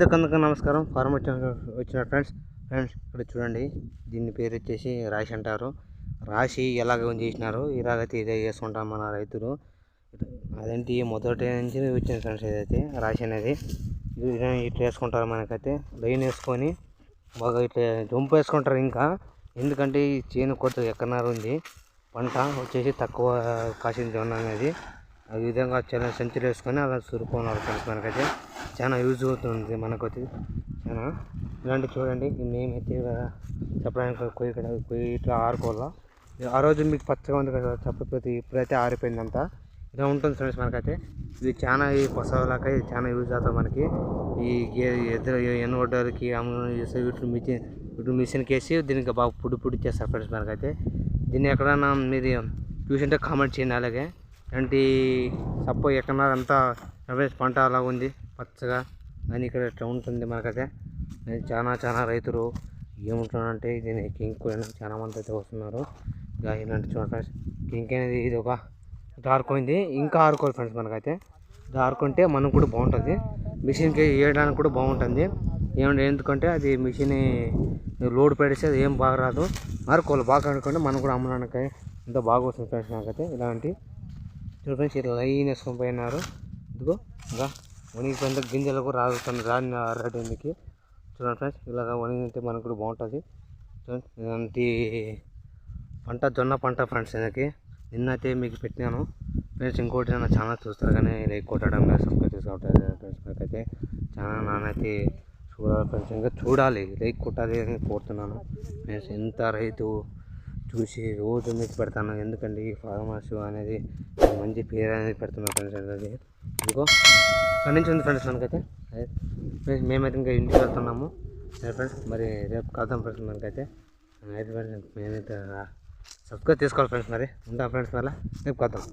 ప్రతి నమస్కారం. ఫారం వచ్చిన వచ్చిన ఫ్రెండ్స్ ఫ్రెండ్స్ ఇక్కడ చూడండి దీని పేరు వచ్చేసి రాశి అంటారు. రాశి ఎలాగ చేసినారు? ఇలాగైతే ఇదే చేసుకుంటాం మన రైతులు. అదేంటి మొదటి నుంచి వచ్చింది ఫ్రెండ్స్ ఇదైతే రాశి అనేది ఇట్లా వేసుకుంటారు మనకైతే. లైన్ వేసుకొని బాగా ఇట్లా జంపు వేసుకుంటారు ఇంకా. ఎందుకంటే ఈ చేను కొత్త ఎక్కడన్నారు ఉంది. పంట వచ్చేసి తక్కువ కాసిన జొన్న అనేది. ఆ విధంగా చాలా సెంచరీ వేసుకొని అలా సురుకున్నారు ఫ్రెండ్స్ మనకైతే చాలా యూజ్ అవుతుంది మనకైతే. చాలా. ఇలాంటివి చూడండి మేమైతే చెప్పడానికి కొయ్యి కదా కొయ్యి ఇట్లా ఆరుకోవాలా? ఆ రోజు మీకు పచ్చగా ఉంది కదా చెప్పకపోతే ఇప్పుడైతే ఆరిపోయిందంతా. ఇలా ఉంటుంది ఫ్రెండ్స్ మనకైతే. ఇది చాలా ఈ పశువులకై చాలా యూజ్ అవుతుంది మనకి. ఈ ఎదురు ఎన్నోడ్డలకి అమ్ములు చేసే వీటిని మిషన్ వీటిని మిషన్కి వేసి దీనికి బాగా పుడి పుడి చేస్తారు ఫ్రెండ్స్ మనకైతే. దీన్ని ఎక్కడన్నా మీరు చూసింటే కామెంట్ చేయండి అలాగే. ఇలాంటి సపో ఎక్కడన్నా అంతా ఎవరేజ్ పంట అలా ఉంది పచ్చగా. అని ఇక్కడ ఇట్లా ఉంటుంది మనకైతే? అది చాలా చాలా రైతులు ఏముంటున్నారంటే దీన్ని కింక్ చాలా మంది అయితే వస్తున్నారు. ఇంకా ఇలాంటి చూడండి ఫ్రెండ్స్ కింక్ అనేది ఇది ఒక ఇది. ఆరుకోయింది ఇంకా ఆరుకోవాలి ఫ్రెండ్స్ మనకైతే. ఇది ఆరుకుంటే మనకు కూడా బాగుంటుంది. మిషన్కి వేయడానికి కూడా బాగుంటుంది. ఏమంటే ఎందుకంటే అది మిషన్ లోడ్ పెడితే అది ఏం బాగా రాదు ఆరుకోవాలి బాగా అనుకుంటే మనం కూడా అమ్మడానికి ఎంతో బాగా వస్తుంది ఫ్రెండ్స్ నాకైతే ఇలాంటి చూడండి ఫ్రెండ్స్ ఇట్లా లైన్ వేసుకొని పోయినారు. ఇదిగో ఇంకా వణిగిపోయిన గింజలు కూడా రాగుతుంది రాని ఆరడానికి చూడండి ఫ్రెండ్స్ ఇలాగ వణిగితే మనకు కూడా బాగుంటుంది. చూడండి ఇలాంటి పంట జొన్న పంట ఫ్రెండ్స్ దీనికి నిన్నైతే మీకు పెట్టినాను. ఫ్రెండ్స్ ఇంకోటి నా ఛానల్ చూస్తారు కానీ లైక్ కొట్టడం లేదు సబ్స్క్రైబ్ చేసుకోవట్లేదు ఫ్రెండ్స్ నాకైతే చాలా నాన్నైతే చూడాలి ఫ్రెండ్స్ ఇంకా చూడాలి లైక్ కొట్టాలి అని కోరుతున్నాను. ఫ్రెండ్స్ ఎంత రైతు చూసి రోజు మీకు పెడతాను. ఎందుకంటే ఈ ఫార్మర్స్ అనేది మంచి పేరు అనేది పెడుతున్నాను ఫ్రెండ్స్ అది ఇదిగో అక్కడి నుంచి ఉంది ఫ్రెండ్స్ మనకైతే. ఫ్రెండ్స్ మేమైతే ఇంకా ఇంటికి వెళ్తున్నాము. సరే ఫ్రెండ్స్ మరి రేపు కలుద్దాం ఫ్రెండ్స్ మనకైతే. అయితే ఫ్రెండ్స్ మేమైతే సబ్స్క్రైబ్ చేసుకోవాలి ఫ్రెండ్స్ మరి. ఉంటాం ఫ్రెండ్స్ మళ్ళీ? రేపు కలుద్దాం.